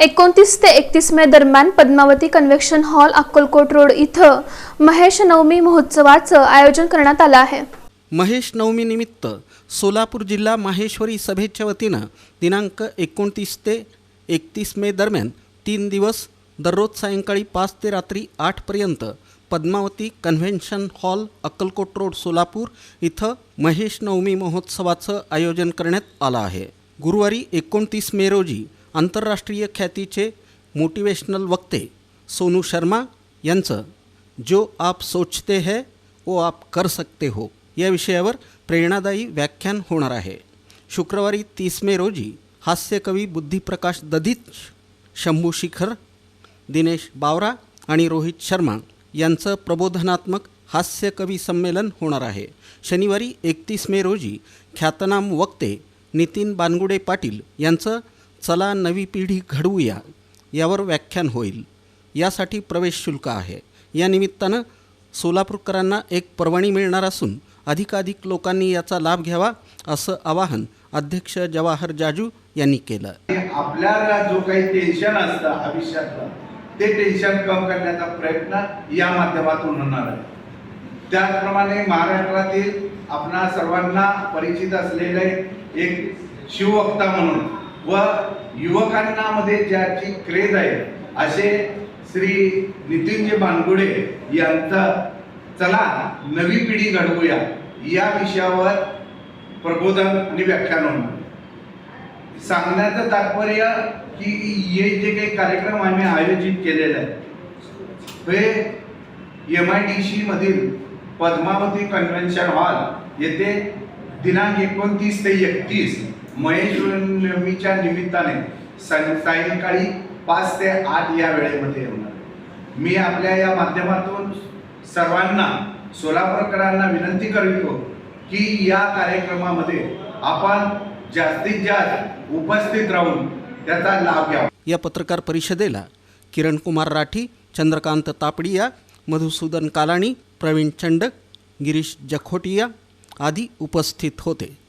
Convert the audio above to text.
एकोणतीस ते एकतीस मे दरम्यान Padmavati convention hall Akkalkot road इथं महेश नवमी महोत्सवाचं आयोजन करण्यात आलं आहे. महेश नवमीनिमित्त सोलापूर जिल्हा माहेश्वरी सभेच्या वतीनं दिनांक एकोणतीस ते एकतीस मे दरम्यान तीन दिवस दररोज सायंकाळी पाच ते रात्री आठपर्यंत Padmavati convention hall Akkalkot road Solapur इथं महेश नवमी महोत्सवाचं आयोजन करण्यात आलं आहे. गुरुवारी एकोणतीस मे रोजी आंतरराष्ट्रीय ख्यातीचे मोटिवेशनल वक्ते सोनू शर्मा यांचं जो आप सोचते है वो आप कर सकते हो. या विषयावर प्रेरणादायी व्याख्यान होणार आहे. शुक्रवारी तीस मे रोजी हास्यकवी बुद्धिप्रकाश दधित शंभू शिखर दिनेश बावरा आणि रोहित शर्मा यांचं प्रबोधनात्मक हास्यकवी संमेलन होणार आहे. शनिवारी एकतीस मे रोजी ख्यातनाम वक्ते नितीन बानगुडे पाटील यांचं चला नवी पिढी घडवूया यावर व्याख्यान होईल. यासाठी प्रवेश शुल्क आहे. या निमित्तानं सोलापूरकरांना एक परवानी मिळणार असून अधिकाधिक लोकांनी याचा लाभ घ्यावा असं आवाहन अध्यक्ष जवाहर जाजू यांनी केलं. आपल्याला जो काही टेन्शन असतं आयुष्यातलं ते टेन्शन कम करण्याचा प्रयत्न या माध्यमातून होणार आहे. त्याचप्रमाणे महाराष्ट्रातील आपणा सर्वांना परिचित असलेले एक शिववक्ता म्हणून व युवकांनामध्ये ज्याची क्रेज आहे असे श्री नितीनजी बानगुडे यांचं चला नवी पिढी घडवूया. या विषयावर प्रबोधन आणि व्याख्यान होणार. सांगण्याचं तात्पर्य की हे जे काही कार्यक्रम आम्ही आयोजित केलेले आहेत हे एम आय डी सी मधील पद्मावती कन्व्हेन्शन हॉल येथे दिनांक एकोणतीस ते एकतीस महेश्वरमीच्या निमित्ताने सं- सायंकाळी पाच ते आठ या वेळेमध्ये येणार मी आपल्या या माध्यमातून सर्वांना सोलापूरकरांना विनंती करतो की या कार्यक्रमामध्ये आपण जास्तीत जास्त उपस्थित राहून त्याचा लाभ घ्यावा. या पत्रकार परिषदेला किरण कुमार राठी चंद्रकांत तापडिया मधुसूदन कालाणी प्रवीण चंडक गिरीश जखोटिया आदी उपस्थित होते.